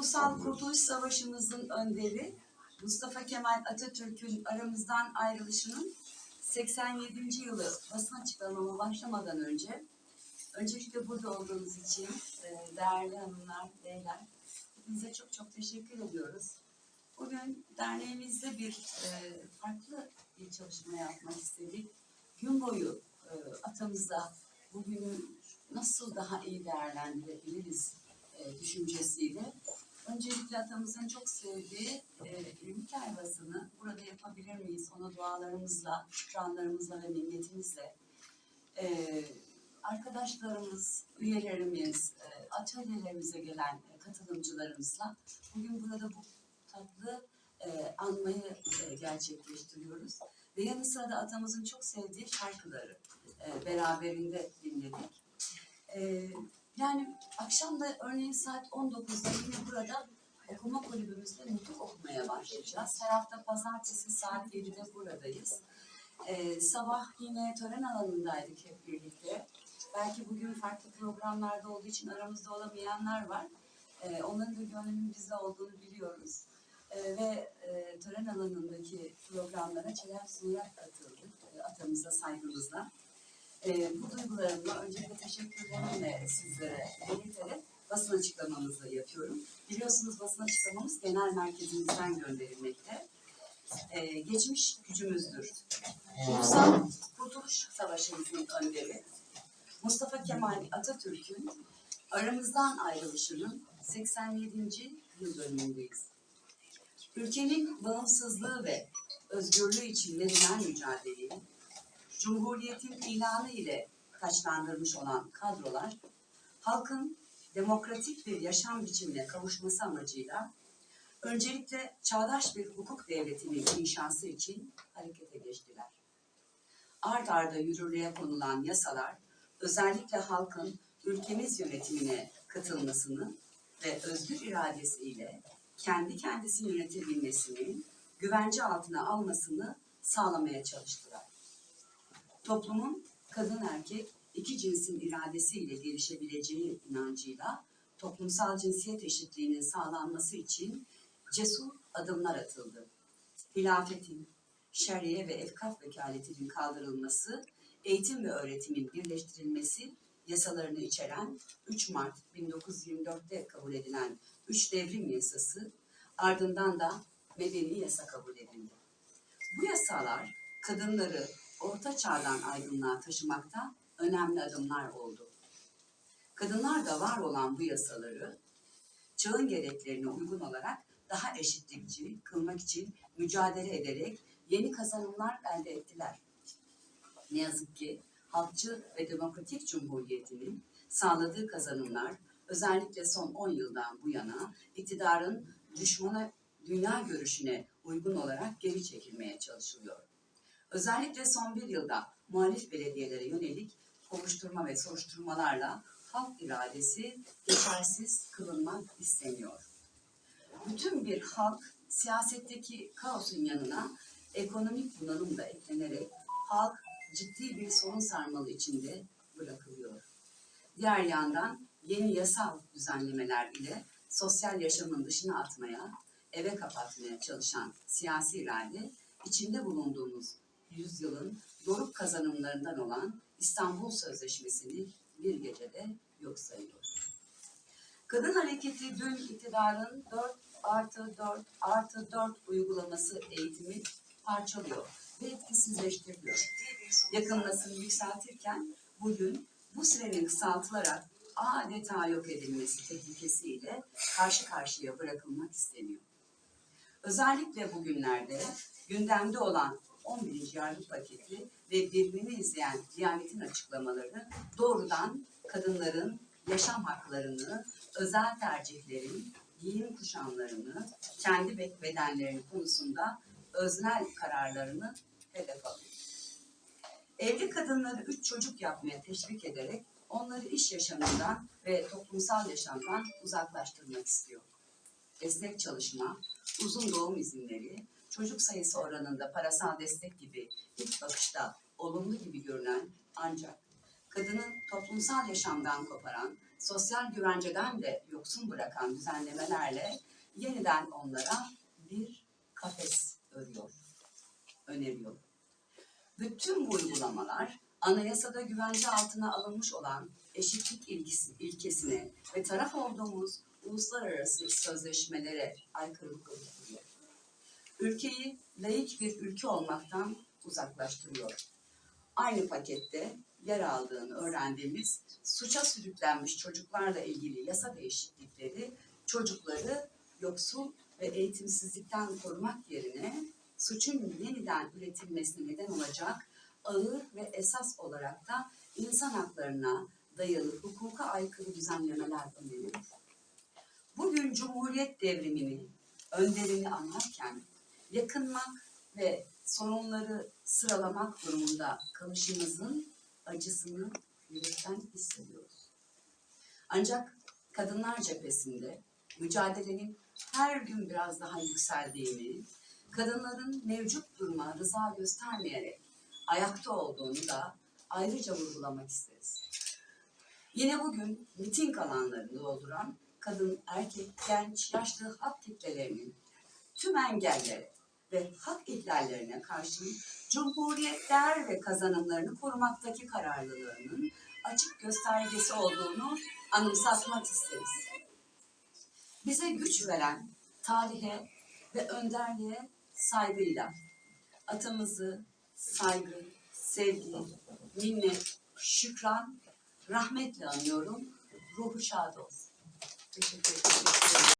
Ulusal Kurtuluş Savaşımızın önderi Mustafa Kemal Atatürk'ün aramızdan ayrılışının 87. yılı basın açıklamama başlamadan önce öncelikle burada olduğunuz için e, değerli hanımlar, beyler hepinize çok çok teşekkür ediyoruz. Bugün derneğimizde bir e, farklı bir çalışma yapmak istedik. Gün boyu e, atamıza bugünü nasıl daha iyi değerlendirebiliriz e, düşüncesiyle öncelikle atamızın çok sevdiği e, ülke helvasını burada yapabilir miyiz? Ona dualarımızla, şükranlarımızla ve minnetimizle e, arkadaşlarımız, üyelerimiz, e, atölyelerimize gelen e, katılımcılarımızla bugün burada bu tatlı e, anmayı e, gerçekleştiriyoruz. Ve yanı sıra da atamızın çok sevdiği şarkıları e, beraberinde dinledik. E, yani akşam da örneğin saat 19'da yine burada okuma kulübümüzde nutuk okumaya başlayacağız. Her hafta pazartesi saat 7'de buradayız. Ee, sabah yine tören alanındaydık hep birlikte. Belki bugün farklı programlarda olduğu için aramızda olamayanlar var. Ee, onların da gönlünün bizde olduğunu biliyoruz. Ee, ve e, tören alanındaki programlara çelen sunarak katıldık. E, atamıza saygımızla. Ee, bu duygularımla öncelikle teşekkürlerimle sizlere belirterek basın açıklamamızı yapıyorum. Biliyorsunuz basın açıklamamız genel merkezimizden gönderilmekte. Ee, geçmiş gücümüzdür. Ulusal Kurtuluş Savaşımızın önderi Mustafa Kemal Atatürk'ün aramızdan ayrılışının 87. yıl dönümündeyiz. Ülkenin bağımsızlığı ve özgürlüğü için verilen mücadeleyi Cumhuriyetin ilanı ile taçlandırmış olan kadrolar, halkın demokratik bir yaşam biçimine kavuşması amacıyla öncelikle çağdaş bir hukuk devletinin inşası için harekete geçtiler. Ard arda yürürlüğe konulan yasalar, özellikle halkın ülkemiz yönetimine katılmasını ve özgür iradesiyle kendi kendisini yönetebilmesini güvence altına almasını sağlamaya çalıştılar toplumun kadın erkek iki cinsin iradesiyle gelişebileceği inancıyla toplumsal cinsiyet eşitliğinin sağlanması için cesur adımlar atıldı. Hilafetin, şeriye ve efkaf vekaletinin kaldırılması, eğitim ve öğretimin birleştirilmesi yasalarını içeren 3 Mart 1924'te kabul edilen 3 devrim yasası ardından da medeni yasa kabul edildi. Bu yasalar kadınları orta çağdan aydınlığa taşımakta önemli adımlar oldu. Kadınlar da var olan bu yasaları çağın gereklerine uygun olarak daha eşitlikçi kılmak için mücadele ederek yeni kazanımlar elde ettiler. Ne yazık ki halkçı ve demokratik cumhuriyetinin sağladığı kazanımlar özellikle son 10 yıldan bu yana iktidarın düşmana dünya görüşüne uygun olarak geri çekilmeye çalışılıyor. Özellikle son bir yılda muhalif belediyelere yönelik kovuşturma ve soruşturmalarla halk iradesi geçersiz kılınmak isteniyor. Bütün bir halk siyasetteki kaosun yanına ekonomik bunalım da eklenerek halk ciddi bir sorun sarmalı içinde bırakılıyor. Diğer yandan yeni yasal düzenlemeler ile sosyal yaşamın dışına atmaya, eve kapatmaya çalışan siyasi irade içinde bulunduğumuz yüzyılın doruk kazanımlarından olan İstanbul Sözleşmesi'ni bir gecede yok sayıyor. Kadın hareketi dün iktidarın 4 artı 4 artı 4 uygulaması eğitimi parçalıyor ve etkisizleştiriliyor. Yakınmasını yükseltirken bugün bu sürenin kısaltılarak adeta yok edilmesi tehlikesiyle karşı karşıya bırakılmak isteniyor. Özellikle bugünlerde gündemde olan 11. yargı paketi ve birbirini izleyen Diyanet'in açıklamaları doğrudan kadınların yaşam haklarını, özel tercihlerin, giyim kuşamlarını, kendi bedenleri konusunda öznel kararlarını hedef alıyor. Evli kadınları üç çocuk yapmaya teşvik ederek onları iş yaşamından ve toplumsal yaşamdan uzaklaştırmak istiyor. Esnek çalışma, uzun doğum izinleri, çocuk sayısı oranında parasal destek gibi ilk bakışta olumlu gibi görünen ancak kadının toplumsal yaşamdan koparan sosyal güvenceden de yoksun bırakan düzenlemelerle yeniden onlara bir kafes örüyor, öneriyor. Bütün bu uygulamalar anayasada güvence altına alınmış olan eşitlik ilgisi, ilkesine ve taraf olduğumuz uluslararası sözleşmelere aykırılık getiriyor. Ülkeyi layık bir ülke olmaktan uzaklaştırıyor. Aynı pakette yer aldığını öğrendiğimiz suça sürüklenmiş çocuklarla ilgili yasa değişiklikleri çocukları yoksul ve eğitimsizlikten korumak yerine suçun yeniden üretilmesine neden olacak ağır ve esas olarak da insan haklarına dayalı hukuka aykırı düzenlemeler öneriyor. Bugün Cumhuriyet devrimini, önderini anlarken yakınmak ve sorunları sıralamak durumunda kalışımızın acısını yürekten hissediyoruz. Ancak kadınlar cephesinde mücadelenin her gün biraz daha yükseldiğini, kadınların mevcut duruma rıza göstermeyerek ayakta olduğunu da ayrıca vurgulamak isteriz. Yine bugün miting alanlarını dolduran kadın, erkek, genç, yaşlı hak kitlelerinin tüm engellere ve hak ihlallerine karşı Cumhuriyet değer ve kazanımlarını korumaktaki kararlılığının açık göstergesi olduğunu anımsatmak isteriz. Bize güç veren tarihe ve önderliğe saygıyla atamızı saygı, sevgi, minnet, şükran, rahmetle anıyorum. Ruhu şad olsun. Teşekkür ederim.